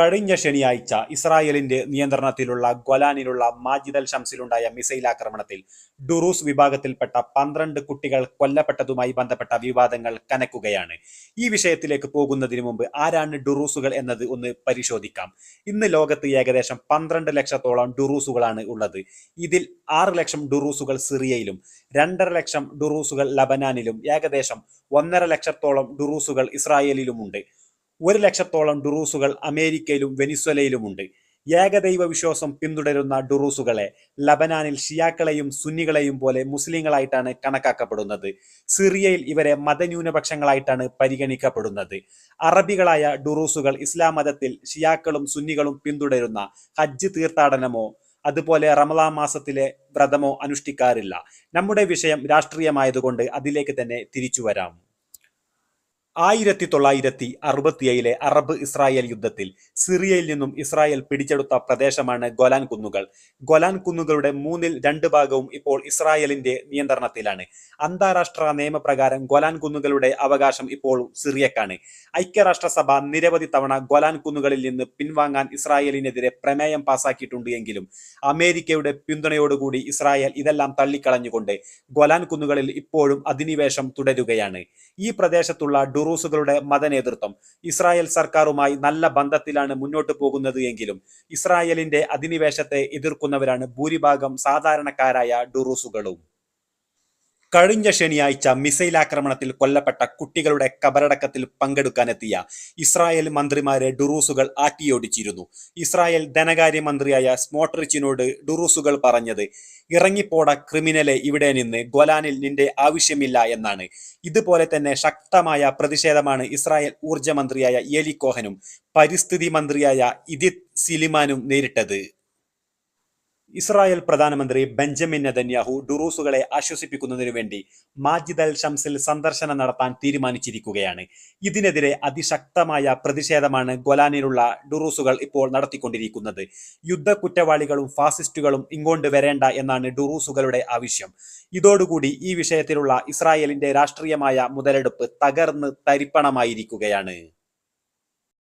കഴിഞ്ഞ ശനിയാഴ്ച ഇസ്രായേലിന്റെ നിയന്ത്രണത്തിലുള്ള ഗൊലാനിലുള്ള മാജിദൽ ഷംസിലുണ്ടായ മിസൈൽ ആക്രമണത്തിൽ ഡുറൂസ് വിഭാഗത്തിൽപ്പെട്ട പന്ത്രണ്ട് കുട്ടികൾ കൊല്ലപ്പെട്ടതുമായി ബന്ധപ്പെട്ട വിവാദങ്ങൾ കനക്കുകയാണ്. ഈ വിഷയത്തിലേക്ക് പോകുന്നതിന് മുമ്പ് ആരാണ് ഡുറൂസുകൾ എന്നത് ഒന്ന് പരിശോധിക്കാം. ഇന്ന് ലോകത്ത് ഏകദേശം പന്ത്രണ്ട് ലക്ഷത്തോളം ഡുറൂസുകളാണ് ഉള്ളത്. ഇതിൽ ആറ് ലക്ഷം ഡുറൂസുകൾ സിറിയയിലും രണ്ടര ലക്ഷം ഡുറൂസുകൾ ലബനാനിലും ഏകദേശം ഒന്നര ലക്ഷത്തോളം ഡുറൂസുകൾ ഇസ്രായേലിലുമുണ്ട്. ഒരു ലക്ഷത്തോളം ഡുറൂസുകൾ അമേരിക്കയിലും വെനിസ്വലയിലുമുണ്ട്. ഏകദൈവ വിശ്വാസം പിന്തുടരുന്ന ഡുറൂസുകളെ ലബനാനിൽ ഷിയാക്കളെയും സുന്നികളെയും പോലെ മുസ്ലിങ്ങളായിട്ടാണ് കണക്കാക്കപ്പെടുന്നത്. സിറിയയിൽ ഇവരെ മതന്യൂനപക്ഷങ്ങളായിട്ടാണ് പരിഗണിക്കപ്പെടുന്നത്. അറബികളായ ഡുറൂസുകൾ ഇസ്ലാം മതത്തിൽ ഷിയാക്കളും സുന്നികളും പിന്തുടരുന്ന ഹജ്ജ് തീർത്ഥാടനമോ അതുപോലെ റമലാ മാസത്തിലെ വ്രതമോ അനുഷ്ഠിക്കാറില്ല. നമ്മുടെ വിഷയം രാഷ്ട്രീയമായതുകൊണ്ട് അതിലേക്ക് തന്നെ തിരിച്ചു വരാം. ആയിരത്തി തൊള്ളായിരത്തി അറുപത്തിയേഴിലെ അറബ് ഇസ്രായേൽ യുദ്ധത്തിൽ സിറിയയിൽ നിന്നും ഇസ്രായേൽ പിടിച്ചെടുത്ത പ്രദേശമാണ് ഗൊലാൻ കുന്നുകൾ. ഗൊലാൻ കുന്നുകളുടെ മൂന്നിൽ രണ്ട് ഭാഗവും ഇപ്പോൾ ഇസ്രായേലിന്റെ നിയന്ത്രണത്തിലാണ്. അന്താരാഷ്ട്ര നിയമപ്രകാരം ഗൊലാൻ കുന്നുകളുടെ അവകാശം ഇപ്പോൾ സിറിയക്കാണ്. ഐക്യരാഷ്ട്രസഭ നിരവധി തവണ ഗൊലാൻ കുന്നുകളിൽ നിന്ന് പിൻവാങ്ങാൻ ഇസ്രായേലിനെതിരെ പ്രമേയം പാസാക്കിയിട്ടുണ്ട് എങ്കിലും അമേരിക്കയുടെ പിന്തുണയോടുകൂടി ഇസ്രായേൽ ഇതെല്ലാം തള്ളിക്കളഞ്ഞുകൊണ്ട് ഗൊലാൻ കുന്നുകളിൽ ഇപ്പോഴും അധിനിവേശം തുടരുകയാണ്. ഈ പ്രദേശത്തുള്ള ഡുറൂസുകളുടെ മതനേതൃത്വം. ഇസ്രായേൽ സർക്കാരുമായി നല്ല ബന്ധത്തിലാണ് മുന്നോട്ടു പോകുന്നത് എങ്കിലും ഇസ്രായേലിന്റെ അധിനിവേശത്തെ എതിർക്കുന്നവരാണ് ഭൂരിഭാഗം സാധാരണക്കാരായ ഡുറൂസുകളും കഴിഞ്ഞ ശനിയാഴ്ച മിസൈൽ ആക്രമണത്തിൽ കൊല്ലപ്പെട്ട കുട്ടികളുടെ കബറടക്കത്തിൽ പങ്കെടുക്കാനെത്തിയ ഇസ്രായേൽ മന്ത്രിമാരെ ഡുറൂസുകൾ ആട്ടിയോടിച്ചിരുന്നു ഇസ്രായേൽ ധനകാര്യമന്ത്രിയായ സ്മോട്രിച്ചിനോട് ഡുറൂസുകൾ പറഞ്ഞത് ഇറങ്ങിപ്പോട ക്രിമിനലെ ഇവിടെ നിന്ന് ഗൊലാനിൽ നിന്റെ ആവശ്യമില്ല എന്നാണ്. ഇതുപോലെ തന്നെ ശക്തമായ പ്രതിഷേധമാണ് ഇസ്രായേൽ ഊർജമന്ത്രിയായ ഏലി കോഹനും പരിസ്ഥിതി മന്ത്രിയായ ഇദിത് സിലിമാനും നേരിട്ടത്. ഇസ്രായേൽ പ്രധാനമന്ത്രി ബെഞ്ചമിൻ നെതന്യാഹു ഡുറൂസുകളെ ആശ്വസിപ്പിക്കുന്നതിനു വേണ്ടി മാജിദൽ ഷംസിൽ സന്ദർശനം നടത്താൻ തീരുമാനിച്ചിരിക്കുകയാണ്. ഇതിനെതിരെ അതിശക്തമായ പ്രതിഷേധമാണ് ഗൊലാനിലുള്ള ഡുറൂസുകൾ ഇപ്പോൾ നടത്തിക്കൊണ്ടിരിക്കുന്നത്. യുദ്ധ കുറ്റവാളികളും ഫാസിസ്റ്റുകളും ഇങ്ങോട്ട് വരേണ്ട എന്നാണ് ഡുറൂസുകളുടെ ആവശ്യം. ഇതോടുകൂടി ഈ വിഷയത്തിലുള്ള ഇസ്രായേലിന്റെ രാഷ്ട്രീയമായ മുതലെടുപ്പ് തകർന്ന് തരിപ്പണമായിരിക്കുകയാണ്.